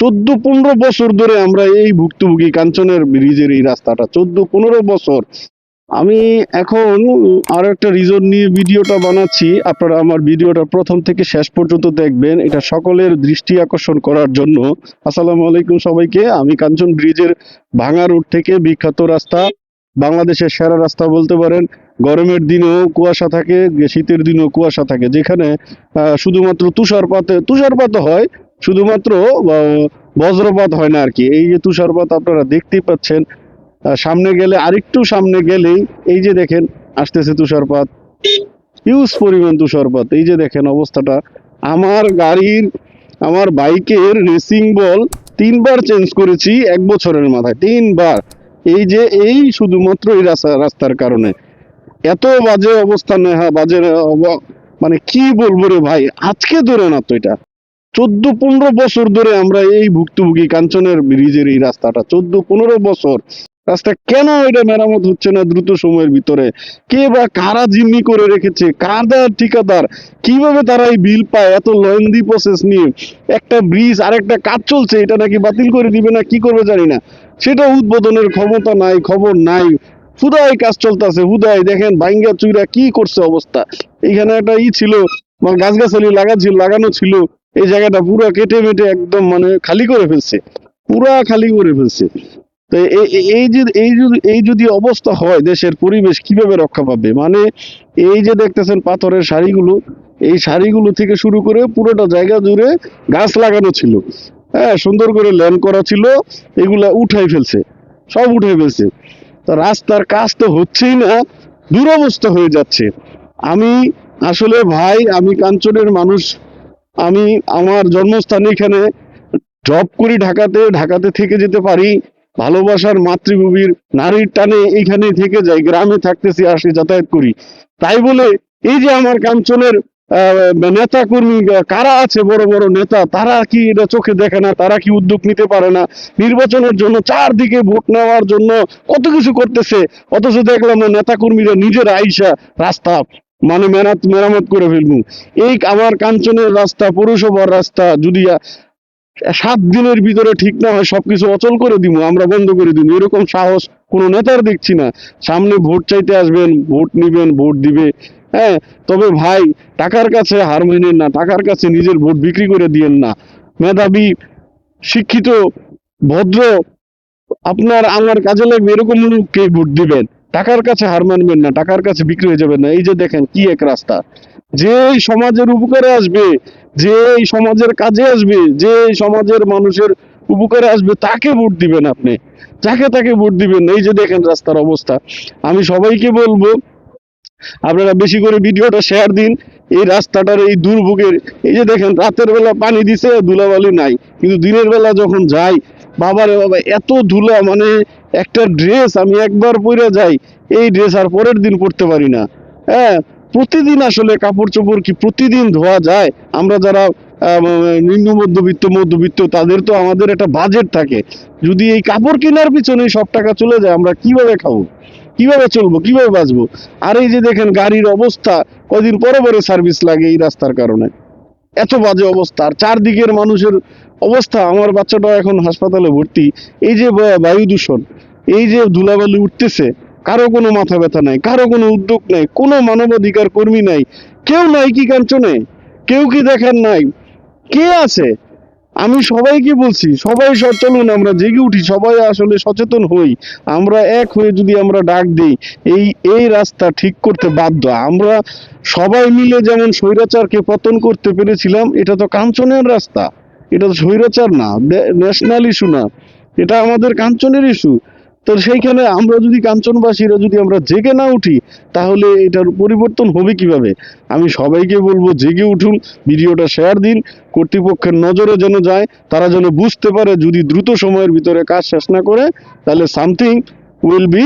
চোদ্দ পনেরো বছর ধরে আমরা এই ভুক্তভোগী কাঞ্চনের ব্রিজের এই রাস্তাটা চোদ্দ পনেরো বছর। আমি এখন আর একটা রিজন নিয়ে ভিডিওটা বানাচ্ছি। আপনারা আমার ভিডিওটা প্রথম থেকে শেষ পর্যন্ত দেখবেন। এটা সকলের দৃষ্টি আকর্ষণ করার জন্য। আসসালামু আলাইকুম সবাইকে। আমি কাঞ্চন ব্রিজের ভাঙা রোড থেকে বিখ্যাত রাস্তা, বাংলাদেশের সেরা রাস্তা বলতে পারেন। গরমের দিনেও কুয়াশা থাকে, শীতের দিনেও কুয়াশা থাকে। যেখানে শুধুমাত্র তুষারপাতে তুষারপাত হয় শুধুমাত্র বজ্রপাত হয় না আর কি এই যে তুষারপাত আপনারা দেখতেই পাচ্ছেন সামনে গেলে, আরেকটু সামনে গেলেই এই যে দেখেন, আসতেছে তুষারপাত। হিউজ পরিমাণ তুষারপাত। এই যে দেখেন অবস্থাটা। আমার গাড়ির, আমার বাইকের রেসিং বল তিনবার চেঞ্জ করেছি এক বছরের মাথায়, তিনবার। এই যে, এই শুধুমাত্র এই রাস্তা, রাস্তার কারণে। এত বাজে অবস্থানে হ্যাঁ বাজে মানে কি বলব রে ভাই? আজকে ধরে না তো এটা। চোদ্দ পনেরো বছর ধরে আমরা এই ভুক্তভোগী কাঞ্চনের ব্রিজের এই রাস্তাটা চোদ্দ পনেরো বছর। রাস্তা কেন এটা মেরামত হচ্ছে না দ্রুত সময়ের ভিতরে? কে বা কারা জিম্মি করে রেখেছে? কাদার ঠিকাদার? কীভাবে তারা এই বিল পায়? এত লেন্দি প্রসেস নিয়ে একটা ব্রিজ, আরেকটা কাজ চলছে, এটা নাকি বাতিল করে দিবে না, কি করবে জানি না। সেটা উদ্বোধনের ক্ষমতা নাই, খবর নাই। হুদাই কাজ চলতেছে হুদাই দেখেন বাইঙ্গা চুইরা কি করছে অবস্থা। এখানে একটা ই ছিল গাছগাছালি লাগা ছিল, লাগানো ছিল। এই জায়গাটা পুরো কেটে মেটে একদম মানে খালি করে ফেলছে। পুরা খালি করে ফেলছে। তো এই যে, এই যদি এই যদি অবস্থা হয় দেশের পরিবেশ কীভাবে রক্ষা পাবে? মানে এই যে দেখতেছেন পাথরের শাড়িগুলো এই শাড়িগুলো থেকে শুরু করে পুরোটা জায়গা জুড়ে গাছ লাগানো ছিল। হ্যাঁ সুন্দর করে ল্যান্ড করা ছিল, এগুলা উঠাই ফেলছে। সব উঠে ফেলছে। তো রাস্তার কাজ তো হচ্ছেই না, দুরবস্থা হয়ে যাচ্ছে। আমি আসলে ভাই, আমি কাঞ্চনের মানুষ আমি আমার জন্মস্থান এখানে জব করি ঢাকাতে ঢাকাতে থেকে যেতে পারি। ভালোবাসার মাতৃভূমির নারীর টানে এইখানে থেকে যাই, গ্রামে থাকতেছি, আসি, যাতায়াত করি। তাই বলে এই যে আমার কাঞ্চনের নেতা কর্মী কারা আছে বড় বড় নেতা, তারা কি এটা চোখে দেখে না, তারা কি উদ্যোগ নিতে পারে না? নির্বাচনের জন্য চারদিকে ভোট নেওয়ার জন্য কত কিছু করতেছে? অথচ দেখলাম না নেতা কর্মীরা নিজের আইসা রাস্তা মানে মেরাত মেরামত করে ফেলব। এই আমার কাঞ্চনের রাস্তা, পৌরসভার রাস্তা, যদি সাত দিনের ভিতরে ঠিক না হয়, সবকিছু অচল করে দিব আমরা বন্ধ করে দিব এরকম সাহস কোনো নেতার দেখছি না। সামনে ভোট চাইতে আসবেন, ভোট নিবেন, ভোট দিবে। হ্যাঁ তবে ভাই, টাকার কাছে হার মেনেন না, টাকার কাছে নিজের ভোট বিক্রি করে দিয়েন না। মেধাবী, শিক্ষিত, ভদ্র, আপনার আমার কাজে লাগবে এরকম লোককে ভোট দিবেন। টাকার কাছে হার মানবেন না, টাকার কাছে বিক্রি হয়ে যাবেন না। এই যে দেখেন কি এক রাস্তা। যে সমাজের উপকারে আসবে, যে সমাজের কাজে আসবে, যে সমাজের মানুষের উপকারে আসবে, তাকে ভোট দিবেন আপনি। যাকে তাকে ভোট দিবেন এই যে দেখেন রাস্তার অবস্থা। আমি সবাইকে বলব, আপনারা বেশি করে ভিডিওটা শেয়ার দিন। এই রাস্তাটার এই দুর্ভোগের এই যে দেখেন, রাতের বেলা পানি দিছে, ধুলাবালি নাই। কিন্তু দিনের বেলা যখন যাই বাবারে বাবা, এত ধুলা মানে একটা ড্রেস আমি একবার পরে যাই, এই ড্রেস আর পরের দিন পরতে পারি না। হ্যাঁ প্রতিদিন আসলে কাপড় চোপড় কি প্রতিদিন ধোয়া যায়? আমরা যারা নিম্ন মধ্যবিত্ত মধ্যবিত্ত, তাদের তো আমাদের একটা বাজেট থাকে। যদি এই কাপড় কেনার পিছনে সব টাকা চলে যায়, আমরা কীভাবে খাব? কীভাবে চলবো? কীভাবে বাঁচবো? আর এই যে দেখেন গাড়ির অবস্থা কদিন পরে পরে সার্ভিস লাগে এই রাস্তার কারণে। এত বাজে অবস্থা। আর চারদিকের মানুষের অবস্থা, আমার বাচ্চাটা এখন হাসপাতালে ভর্তি। এই যে বায়ু দূষণ, এই যে ধুলাবালি উঠতেছে, কারও কোনো মাথা ব্যথা নাই, কারও কোনো উদ্যোগ নাই, কোনো মানবাধিকার কর্মী নাই। কেউ নাই কি কাঞ্চনে? কেউ কি দেখার নাই? কে আছে? আমি সবাইকে বলছি, সবাই সচেতন আমরা জেগে উঠি, সবাই আসলে সচেতন হই। আমরা এক হয়ে যদি আমরা ডাক দিই, এই এই রাস্তা ঠিক করতে বাধ্য। আমরা সবাই মিলে যেমন স্বৈরাচারকে পতন করতে পেরেছিলাম, এটা তো কাঞ্চনের রাস্তা। এটা তো স্বৈরাচার না ন্যাশনাল ইস্যু না। এটা আমাদের কাঞ্চনের ইস্যু। তো সেইখানে আমরা যদি কাঞ্চনবাসীরা যদি আমরা জেগে না উঠি, তাহলে এটার পরিবর্তন হবে কীভাবে? আমি সবাইকে বলব, জেগে উঠুন, ভিডিওটা শেয়ার দিন, কর্তৃপক্ষের নজরে যেন যায়, তারা যেন বুঝতে পারে যদি দ্রুত সময়ের ভিতরে কাজ শেষ না করে, তাহলে সামথিং উইল বি